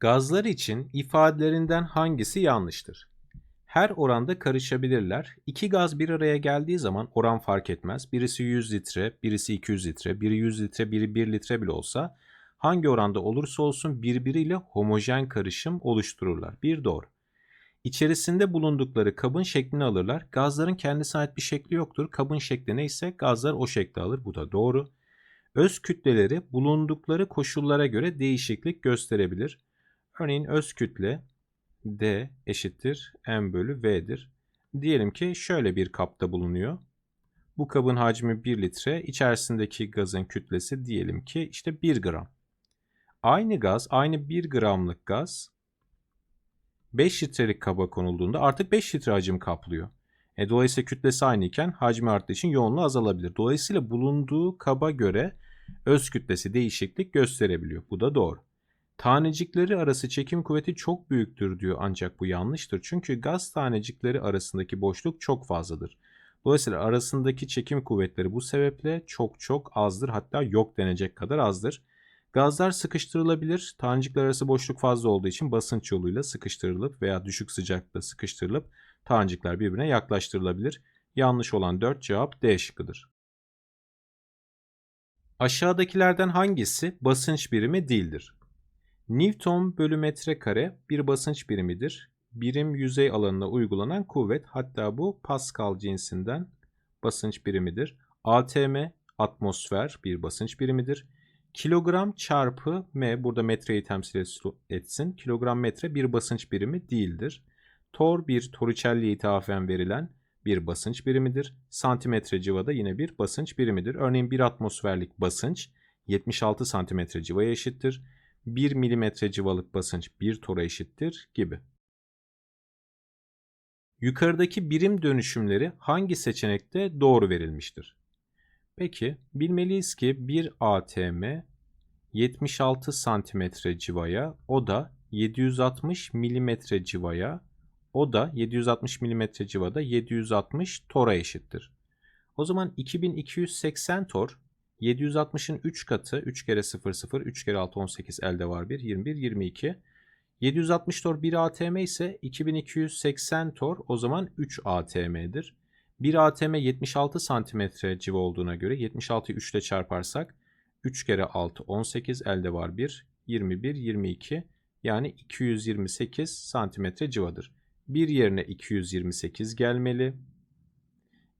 Gazlar için ifadelerinden hangisi yanlıştır? Her oranda karışabilirler. İki gaz bir araya geldiği zaman oran fark etmez. Birisi 100 litre, birisi 200 litre, biri 100 litre, biri 1 litre bile olsa hangi oranda olursa olsun birbiriyle homojen karışım oluştururlar. Bir doğru. İçerisinde bulundukları kabın şeklini alırlar. Gazların kendisine ait bir şekli yoktur. Kabın şekli neyse gazlar o şekli alır. Bu da doğru. Öz kütleleri bulundukları koşullara göre değişiklik gösterebilir. Örneğin öz kütle D eşittir M bölü V'dir. Diyelim ki şöyle bir kapta bulunuyor. Bu kabın hacmi 1 litre, içerisindeki gazın kütlesi diyelim ki işte 1 gram. Aynı gaz, aynı 1 gramlık gaz 5 litrelik kaba konulduğunda artık 5 litre hacim kaplıyor. E, dolayısıyla kütlesi aynı iken hacmi arttığı için yoğunluğu azalabilir. Dolayısıyla bulunduğu kaba göre öz kütlesi değişiklik gösterebiliyor. Bu da doğru. Tanecikleri arası çekim kuvveti çok büyüktür diyor ancak bu yanlıştır. Çünkü gaz tanecikleri arasındaki boşluk çok fazladır. Dolayısıyla arasındaki çekim kuvvetleri bu sebeple çok çok azdır hatta yok denecek kadar azdır. Gazlar sıkıştırılabilir. Tanecikler arası boşluk fazla olduğu için basınç yoluyla sıkıştırılıp veya düşük sıcaklıkta sıkıştırılıp tanecikler birbirine yaklaştırılabilir. Yanlış olan 4 cevap D şıkkıdır. Aşağıdakilerden hangisi basınç birimi değildir? Newton bölü metre kare bir basınç birimidir. Birim yüzey alanına uygulanan kuvvet hatta bu Pascal cinsinden basınç birimidir. ATM atmosfer bir basınç birimidir. Kilogram çarpı m burada metreyi temsil etsin. Kilogram metre bir basınç birimi değildir. Tor bir Torricelli'ye ithafen verilen bir basınç birimidir. Santimetre civada yine bir basınç birimidir. Örneğin bir atmosferlik basınç 76 santimetre civaya eşittir. 1 milimetre civalık basınç 1 tora eşittir gibi. Yukarıdaki birim dönüşümleri hangi seçenekte doğru verilmiştir? Peki bilmeliyiz ki bir ATM 76 santimetre civaya o da 760 milimetre civaya o da 760 milimetre civada 760 tora eşittir. O zaman 2280 tor 760'ın 3 katı 3 kere 0 0 3 kere 6 18 elde var 1 21 22. 760 tor 1 ATM ise 2280 tor o zaman 3 ATM'dir. 1 ATM 76 santimetre civa olduğuna göre 76'yı 3 ile çarparsak 3 kere 6 18 elde var 1 21 22 yani 228 santimetre civadır. 1 yerine 228 gelmeli.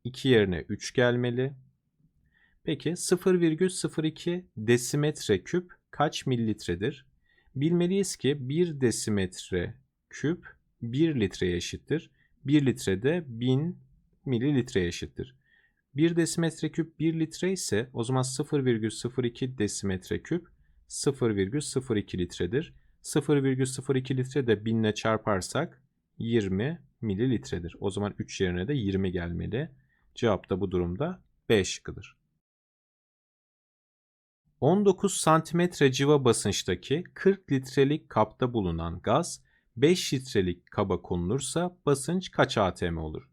2 yerine 3 gelmeli. Peki 0,02 desimetre küp kaç mililitredir? Bilmeliyiz ki 1 desimetre küp 1 litreye eşittir. 1 litrede 1000 mililitreye eşittir. 1 desimetre küp 1 litre ise o zaman 0,02 desimetre küp 0,02 litredir. 0,02 litre de 1000 ile çarparsak 20 mililitredir. O zaman 3 yerine de 20 gelmeli. Cevap da bu durumda B şıkkıdır. 19 santimetre civa basınçtaki 40 litrelik kapta bulunan gaz 5 litrelik kaba konulursa basınç kaç atm olur?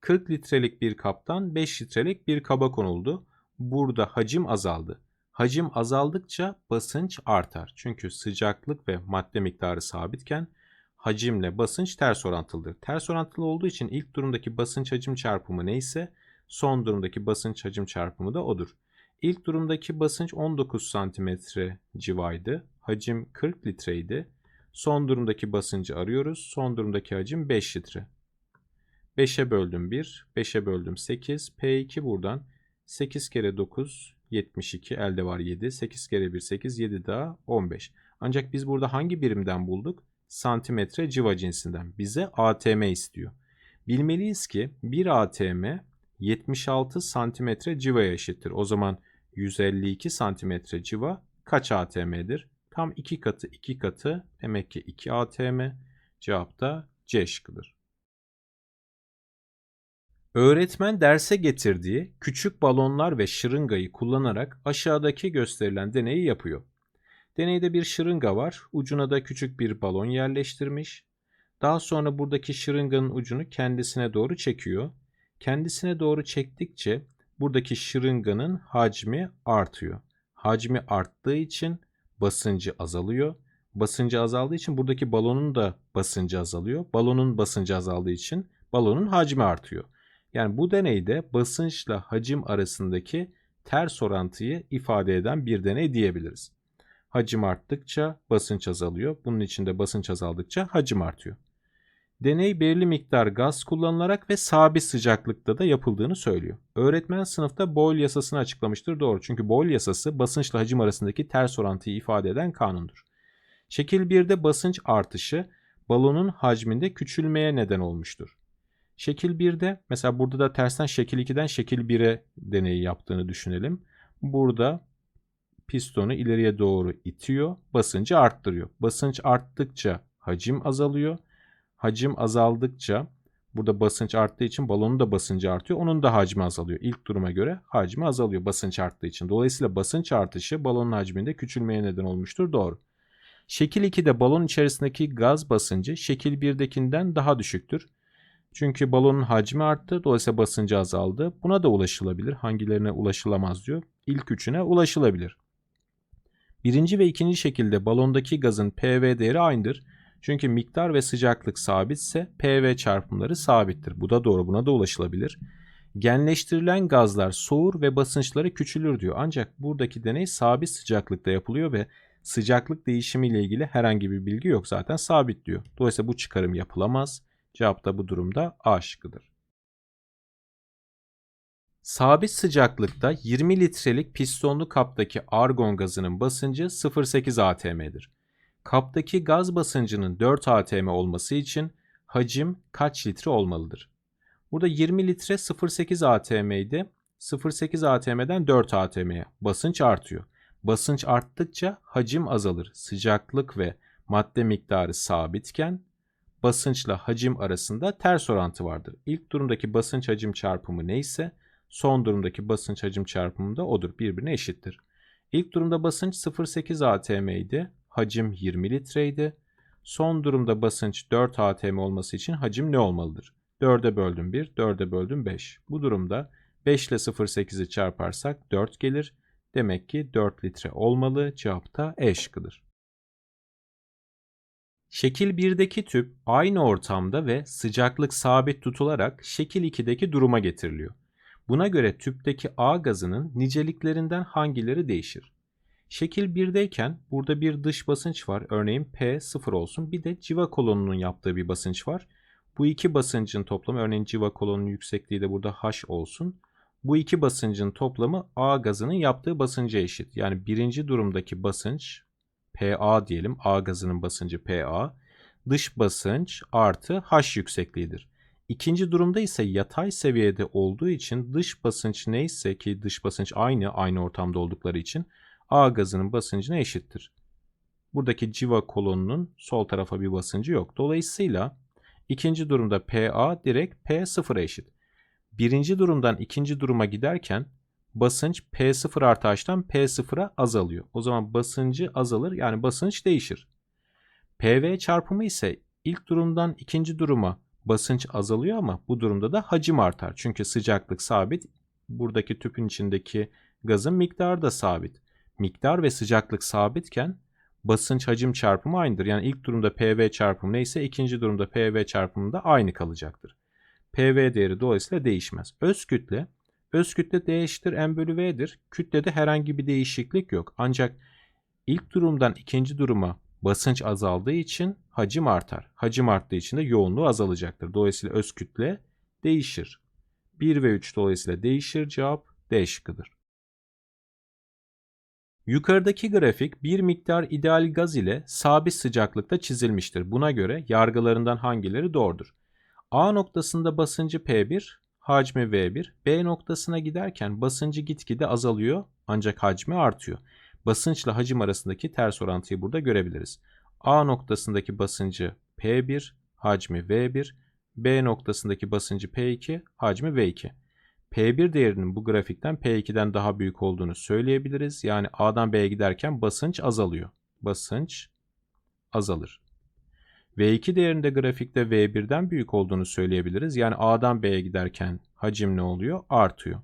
40 litrelik bir kaptan 5 litrelik bir kaba konuldu. Burada hacim azaldı. Hacim azaldıkça basınç artar. Çünkü sıcaklık ve madde miktarı sabitken hacimle basınç ters orantılıdır. Ters orantılı olduğu için ilk durumdaki basınç hacim çarpımı neyse son durumdaki basınç hacim çarpımı da odur. İlk durumdaki basınç 19 santimetre civaydı. Hacim 40 litreydi. Son durumdaki basıncı arıyoruz. Son durumdaki hacim 5 litre. 5'e böldüm 1, 5'e böldüm 8. P2 buradan 8 kere 9 72 elde var 7. 8 kere 1 8 7 daha 15. Ancak biz burada hangi birimden bulduk? Santimetre civa cinsinden. Bize ATM istiyor. Bilmeliyiz ki 1 ATM 76 santimetre civaya eşittir. O zaman 152 santimetre civa kaç ATM'dir? Tam 2 katı 2 katı demek ki 2 ATM. Cevap da C şıkkıdır. Öğretmen derse getirdiği küçük balonlar ve şırıngayı kullanarak aşağıdaki gösterilen deneyi yapıyor. Deneyde bir şırınga var. Ucuna da küçük bir balon yerleştirmiş. Daha sonra buradaki şırınganın ucunu kendisine doğru çekiyor. Kendisine doğru çektikçe buradaki şırınganın hacmi artıyor. Hacmi arttığı için basıncı azalıyor. basıncı azaldığı için buradaki balonun da basıncı azalıyor. Balonun basıncı azaldığı için balonun hacmi artıyor. Yani bu deneyde basınçla hacim arasındaki ters orantıyı ifade eden bir deney diyebiliriz. Hacim arttıkça basınç azalıyor. Bunun için de basınç azaldıkça hacim artıyor. Deney belirli miktar gaz kullanılarak ve sabit sıcaklıkta da yapıldığını söylüyor. Öğretmen sınıfta Boyle yasasını açıklamıştır. Doğru çünkü Boyle yasası basınçla hacim arasındaki ters orantıyı ifade eden kanundur. Şekil 1'de basınç artışı balonun hacminde küçülmeye neden olmuştur. Şekil 1'de mesela burada da tersten şekil 2'den şekil 1'e deneyi yaptığını düşünelim. Burada pistonu ileriye doğru itiyor, basıncı arttırıyor. Basınç arttıkça hacim azalıyor. Hacim azaldıkça burada basınç arttığı için balonun da basıncı artıyor. Onun da hacmi azalıyor. İlk duruma göre hacmi azalıyor basınç arttığı için. Dolayısıyla basınç artışı balonun hacminde küçülmeye neden olmuştur. Doğru. Şekil 2'de balon içerisindeki gaz basıncı şekil 1'dekinden daha düşüktür. Çünkü balonun hacmi arttı. Dolayısıyla basıncı azaldı. Buna da ulaşılabilir. Hangilerine ulaşılamaz diyor. İlk üçüne ulaşılabilir. Birinci ve ikinci şekilde balondaki gazın PV değeri aynıdır. Çünkü miktar ve sıcaklık sabitse PV çarpımları sabittir. Bu da doğru. Buna da ulaşılabilir. Genleştirilen gazlar soğur ve basınçları küçülür diyor. Ancak buradaki deney sabit sıcaklıkta yapılıyor ve sıcaklık değişimi ile ilgili herhangi bir bilgi yok. Zaten sabit diyor. Dolayısıyla bu çıkarım yapılamaz. Cevap da bu durumda A şıkkıdır. Sabit sıcaklıkta 20 litrelik pistonlu kaptaki argon gazının basıncı 0.8 atm'dir. Kaptaki gaz basıncının 4 atm olması için hacim kaç litre olmalıdır? Burada 20 litre 0.8 atm idi. 0.8 atm'den 4 atm'ye basınç artıyor. Basınç arttıkça hacim azalır. Sıcaklık ve madde miktarı sabitken basınçla hacim arasında ters orantı vardır. İlk durumdaki basınç hacim çarpımı neyse son durumdaki basınç hacim çarpımı da odur. Birbirine eşittir. İlk durumda basınç 0.8 atm idi. Hacim 20 litreydi. Son durumda basınç 4 atm olması için hacim ne olmalıdır? 4'e böldüm 1, 4'e böldüm 5. Bu durumda 5 ile 0.8'i çarparsak 4 gelir. Demek ki 4 litre olmalı. Cevap da E şıkkıdır. Şekil 1'deki tüp aynı ortamda ve sıcaklık sabit tutularak şekil 2'deki duruma getiriliyor. Buna göre tüpteki A gazının niceliklerinden hangileri değişir? Şekil 1'deyken burada bir dış basınç var. Örneğin P 0 olsun. Bir de civa kolonunun yaptığı bir basınç var. Bu iki basıncın toplamı örneğin civa kolonunun yüksekliği de burada H olsun. Bu iki basıncın toplamı A gazının yaptığı basınca eşit. Yani birinci durumdaki basınç PA diyelim. A gazının basıncı PA. Dış basınç artı H yüksekliğidir. İkinci durumda ise yatay seviyede olduğu için dış basınç neyse ki dış basınç aynı aynı ortamda oldukları için A gazının basıncına eşittir. Buradaki civa kolonunun sol tarafa bir basıncı yok. Dolayısıyla ikinci durumda PA direkt P0'a eşit. Birinci durumdan ikinci duruma giderken basınç P0 artı H'tan P0'a azalıyor. O zaman basıncı azalır yani basınç değişir. PV çarpımı ise ilk durumdan ikinci duruma basınç azalıyor ama bu durumda da hacim artar. Çünkü sıcaklık sabit. Buradaki tüpün içindeki gazın miktarı da sabit. Miktar ve sıcaklık sabitken basınç hacim çarpımı aynıdır. Yani ilk durumda PV çarpımı neyse ikinci durumda PV çarpımı da aynı kalacaktır. PV değeri dolayısıyla değişmez. Öz kütle, öz kütle D M bölü V'dir. Kütlede herhangi bir değişiklik yok. Ancak ilk durumdan ikinci duruma basınç azaldığı için hacim artar. Hacim arttığı için de yoğunluğu azalacaktır. Dolayısıyla öz kütle değişir. 1 ve 3 dolayısıyla değişir. Cevap D şıkkıdır. Yukarıdaki grafik bir miktar ideal gaz ile sabit sıcaklıkta çizilmiştir. Buna göre yargılarından hangileri doğrudur? A noktasında basıncı P1, hacmi V1. B noktasına giderken basıncı gitgide azalıyor ancak hacmi artıyor. Basınçla hacim arasındaki ters orantıyı burada görebiliriz. A noktasındaki basıncı P1, hacmi V1. B noktasındaki basıncı P2, hacmi V2. P1 değerinin bu grafikten P2'den daha büyük olduğunu söyleyebiliriz. Yani A'dan B'ye giderken basınç azalıyor. Basınç azalır. V2 değerinde grafikte V1'den büyük olduğunu söyleyebiliriz. Yani A'dan B'ye giderken hacim ne oluyor? Artıyor.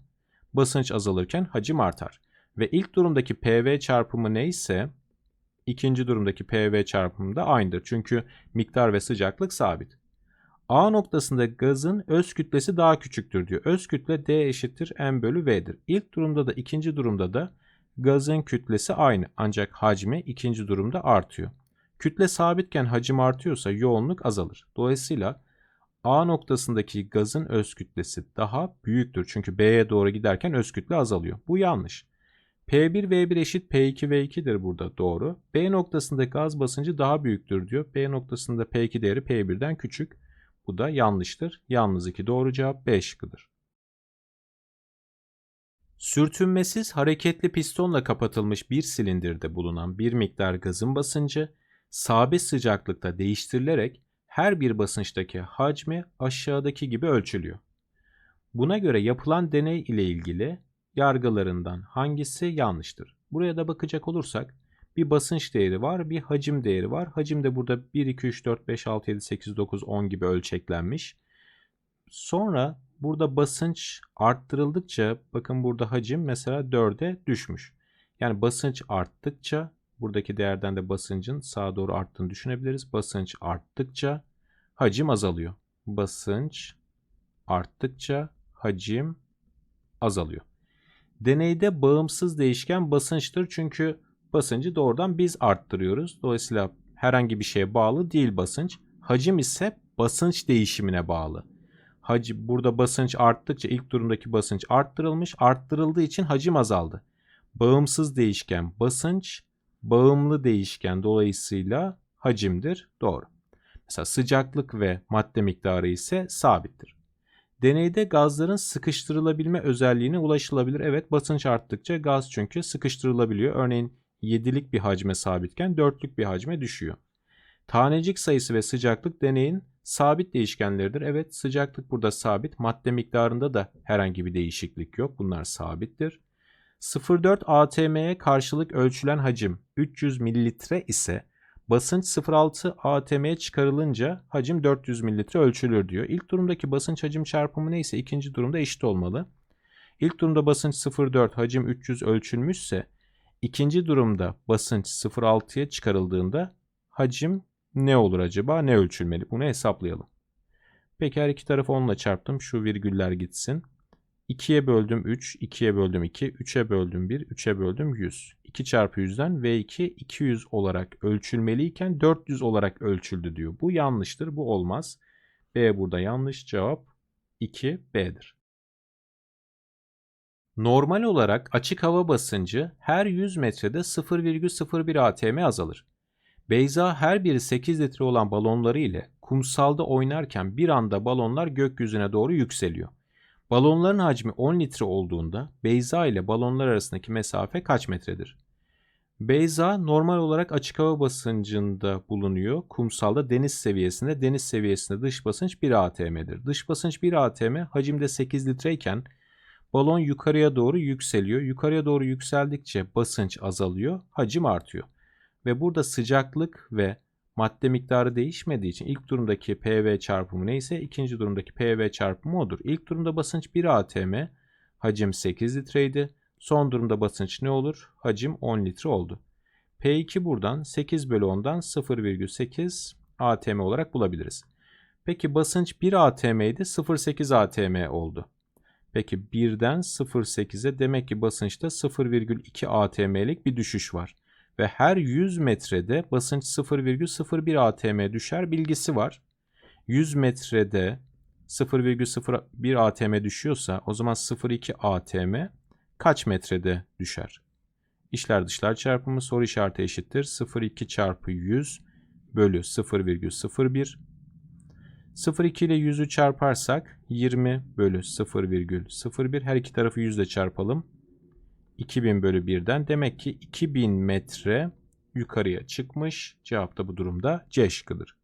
Basınç azalırken hacim artar. Ve ilk durumdaki PV çarpımı neyse ikinci durumdaki PV çarpımı da aynıdır. Çünkü miktar ve sıcaklık sabit. A noktasında gazın öz kütlesi daha küçüktür diyor. Öz kütle D eşittir M bölü V'dir. İlk durumda da ikinci durumda da gazın kütlesi aynı ancak hacmi ikinci durumda artıyor. Kütle sabitken hacim artıyorsa yoğunluk azalır. Dolayısıyla A noktasındaki gazın öz kütlesi daha büyüktür. Çünkü B'ye doğru giderken öz kütle azalıyor. Bu yanlış. P1 V1 eşit P2 V2'dir burada doğru. B noktasında gaz basıncı daha büyüktür diyor. B noktasında P2 değeri P1'den küçük. Bu da yanlıştır. Yalnız 2 doğru cevap B şıkkıdır. Sürtünmesiz hareketli pistonla kapatılmış bir silindirde bulunan bir miktar gazın basıncı sabit sıcaklıkta değiştirilerek her bir basınçtaki hacmi aşağıdaki gibi ölçülüyor. Buna göre yapılan deney ile ilgili yargılarından hangisi yanlıştır? Buraya da bakacak olursak bir basınç değeri var, bir hacim değeri var. Hacim de burada 1, 2, 3, 4, 5, 6, 7, 8, 9, 10 gibi ölçeklenmiş. Sonra burada basınç arttırıldıkça bakın burada hacim mesela 4'e düşmüş. Yani basınç arttıkça buradaki değerden de basıncın sağa doğru arttığını düşünebiliriz. Basınç arttıkça hacim azalıyor. Basınç arttıkça hacim azalıyor. Deneyde bağımsız değişken basınçtır çünkü basıncı doğrudan biz arttırıyoruz. Dolayısıyla herhangi bir şeye bağlı değil basınç. Hacim ise basınç değişimine bağlı. Hacim burada basınç arttıkça ilk durumdaki basınç arttırılmış. Arttırıldığı için hacim azaldı. Bağımsız değişken basınç, bağımlı değişken dolayısıyla hacimdir. Doğru. Mesela sıcaklık ve madde miktarı ise sabittir. Deneyde gazların sıkıştırılabilme özelliğine ulaşılabilir. Evet basınç arttıkça gaz çünkü sıkıştırılabiliyor. Örneğin 7'lik bir hacme sabitken 4'lük bir hacme düşüyor. Tanecik sayısı ve sıcaklık deneyin sabit değişkenleridir. Evet sıcaklık burada sabit. Madde miktarında da herhangi bir değişiklik yok. Bunlar sabittir. 0,4 atm'ye karşılık ölçülen hacim 300 mililitre ise basınç 0,6 atm'ye çıkarılınca hacim 400 mililitre ölçülür diyor. İlk durumdaki basınç hacim çarpımı neyse ikinci durumda eşit olmalı. İlk durumda basınç 0,4 hacim 300 ölçülmüşse ikinci durumda basınç 0,6'ya çıkarıldığında hacim ne olur acaba? Ne ölçülmeli? Bunu hesaplayalım. Peki her iki tarafı 10 ile çarptım. Şu virgüller gitsin. 2'ye böldüm 3, 2'ye böldüm 2, 3'e böldüm 1, 3'e böldüm 100. 2 çarpı 100'den V2 200 olarak ölçülmeliyken 400 olarak ölçüldü diyor. Bu yanlıştır, bu olmaz. B burada yanlış cevap 2B'dir. Normal olarak açık hava basıncı her 100 metrede 0,01 atm azalır. Beyza her biri 8 litre olan balonları ile kumsalda oynarken bir anda balonlar gökyüzüne doğru yükseliyor. Balonların hacmi 10 litre olduğunda Beyza ile balonlar arasındaki mesafe kaç metredir? Beyza normal olarak açık hava basıncında bulunuyor. Kumsalda deniz seviyesinde, deniz seviyesinde dış basınç 1 atm'dir. Dış basınç 1 atm hacimde 8 litreyken balon yukarıya doğru yükseliyor. Yukarıya doğru yükseldikçe basınç azalıyor, hacim artıyor. Ve burada sıcaklık ve madde miktarı değişmediği için ilk durumdaki PV çarpımı neyse ikinci durumdaki PV çarpımı odur. İlk durumda basınç 1 atm, hacim 8 litreydi. Son durumda basınç ne olur? Hacim 10 litre oldu. P2 buradan 8 bölü 10'dan 0,8 atm olarak bulabiliriz. Peki basınç 1 atm idi 0,8 atm oldu. Peki 1'den 0,8'e demek ki basınçta 0,2 atm'lik bir düşüş var ve her 100 metrede basınç 0,01 atm düşer bilgisi var. 100 metrede 0,01 atm düşüyorsa o zaman 0,2 atm kaç metrede düşer? İşler dışlar çarpımı soru işareti eşittir. 0,2 çarpı 100 bölü 0,01 0,2 ile 100'ü çarparsak 20 bölü 0,01 her iki tarafı 100 ile çarpalım. 2000 bölü 1'den demek ki 2000 metre yukarıya çıkmış. Cevap da bu durumda C şıkkıdır.